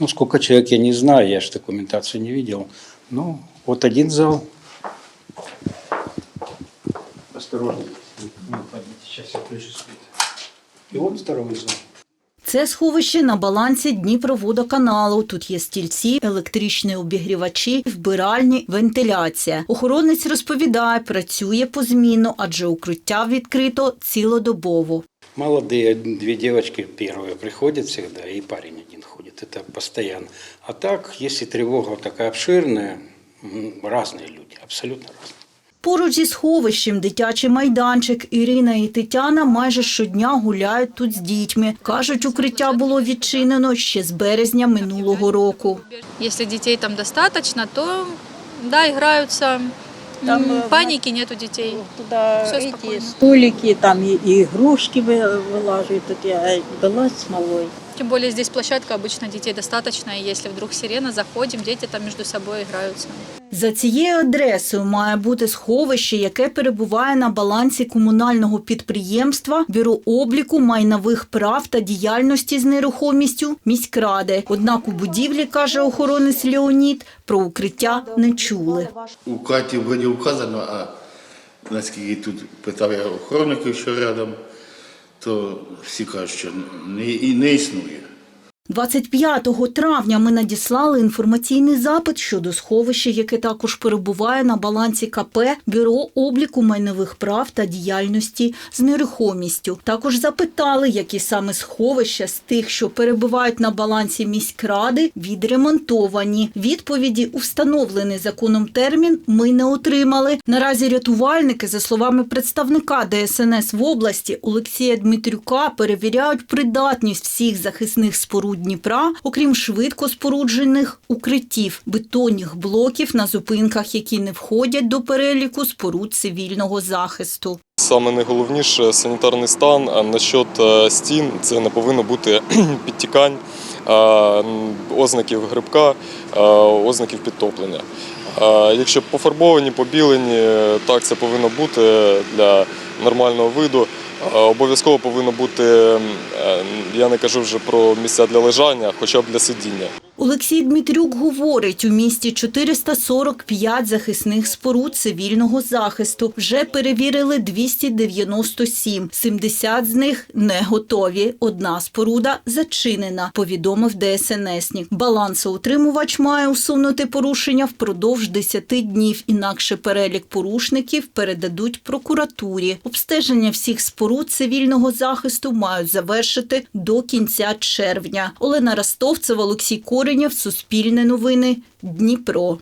Ну, сколько человек, я не знаю, я же документацию не видел. Ну, вот один зал. Осторожно. Сейчас я включу свет. И вот второй зал. Це сховище на балансі Дніпроводоканалу. Тут є стільці, електричні обігрівачі, вбиральні, вентиляція. Охоронець розповідає, працює позмінно, адже укриття відкрито цілодобово. Молодые две девочки первые приходят всегда, и парень один ходит. Это постоянно. А так, если тревога такая обширная, м, разные люди, абсолютно разные. Поруч зі сховищем дитячий майданчик Ірина і Тетяна майже щодня гуляють тут з дітьми. Кажуть, укриття було відчинено ще з березня минулого року. Если детей там достаточно, то да, играются. Там, М, э, Паники нет у детей. Туда Всё эти спокойно. столики, там и, и игрушки вы- вылаживают. Тут я была смолой. Тем более здесь площадка, обычно детей достаточно, и если вдруг сирена, заходим, дети там между собой играются. За цією адресою має бути сховище, яке перебуває на балансі комунального підприємства Бюро обліку майнових прав та діяльності з нерухомістю міськради. Однак у будівлі, каже охоронець Леонід, про укриття не чули. У карті вроді вказано, а наскільки тут питав я охоронників, що рядом, то всі кажуть, що не, і не існує. 25 травня ми надіслали інформаційний запит щодо сховища, яке також перебуває на балансі КП Бюро обліку майнових прав та діяльності з нерухомістю. Також запитали, які саме сховища з тих, що перебувають на балансі міськради, відремонтовані. Відповіді у встановлений законом термін ми не отримали. Наразі рятувальники, за словами представника ДСНС в області Олексія Дмитрюка, перевіряють придатність всіх захисних споруд Дніпра, окрім швидко споруджених укриттів, бетонних блоків на зупинках, які не входять до переліку споруд цивільного захисту. Саме найголовніше санітарний стан. Насчет е, стін це не повинно бути підтікань, ознаків грибка, ознаків підтоплення. Якщо пофарбовані, побілені, так це повинно бути для нормального виду. Е, Обов'язково повинно бути, е, я не кажу вже про місця для лежання, хоча б для сидіння. Олексій Дмитрюк говорить, у місті 445 захисних споруд цивільного захисту. Вже перевірили 297. 70 з них не готові. Одна споруда зачинена, повідомив ДСНСнік. Балансоутримувач має усунути порушення впродовж 10 днів, інакше перелік порушників передадуть прокуратурі. Обстеження всіх споруд цивільного захисту мають завершити до кінця червня. Олена Ростовцева, Олексій Коренєв, Суспільне новини, Дніпро.